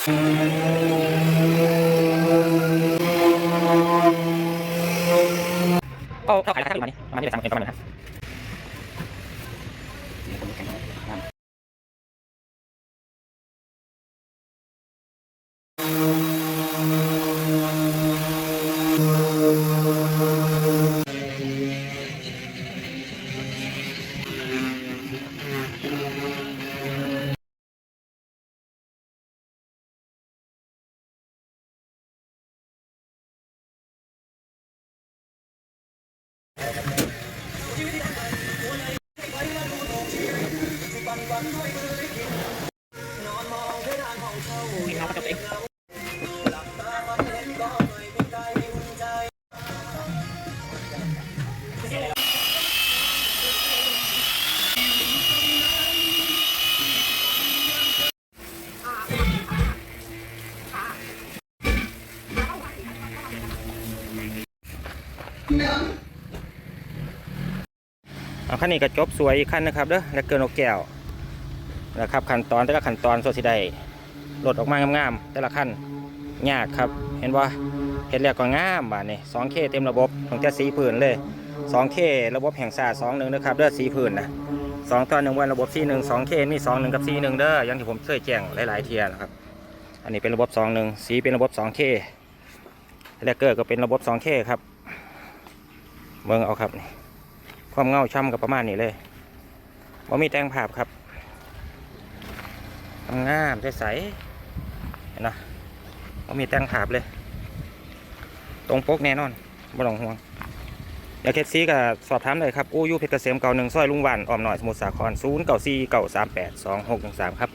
เอาเอาขายราคาดีมานี่ประมาณนี้เลยสามเอ็นประมาณนั้นครับ เอากระจกเองเอาขั้นนี้ก็จบสวยอีกขั้นนะครับเด้อและเกินนกแก้ว นะครับขั้นตอนแต่ละขั้นตอนสดสิได้ลดออกมางามๆแต่ละขั้นยากครับ เห็นว่าเห็นแล้วก็งามบาดนี่ 2K เต็มระบบตั้งแต่สีผืนเลย 2K ระบบแห่งศาสตร์2 1นะครับเด้อสีผืนนะ2ต่อ1วันระบบสี1 2K มี2 1กับสี1เด้ออย่างที่ผมเคยแจ้งหลายๆเทียนะครับ อันนี้เป็นระบบ2 1สีเป็นระบบ 2K แลกเกอร์ก็เป็นระบบ 2K ครับเบิ่งเอาครับนี่ความเงาช่ำกับประมาณนี้เลยว่ามีแต่งภาพครับ งามใสๆเห็นนะว่ามีแตงขาบเลย ตรงปกแน่นอนบ่ต้องห่วงอยากเคสซีกับสอบถามเลยครับอู้ยูเพชรเกษมเก่าหนึ่งซอยลุงวันออมหน่อยสมุทรสาครศูนย์เก่าซีเก่าสามแปดสองหกหนึ่งสามครับ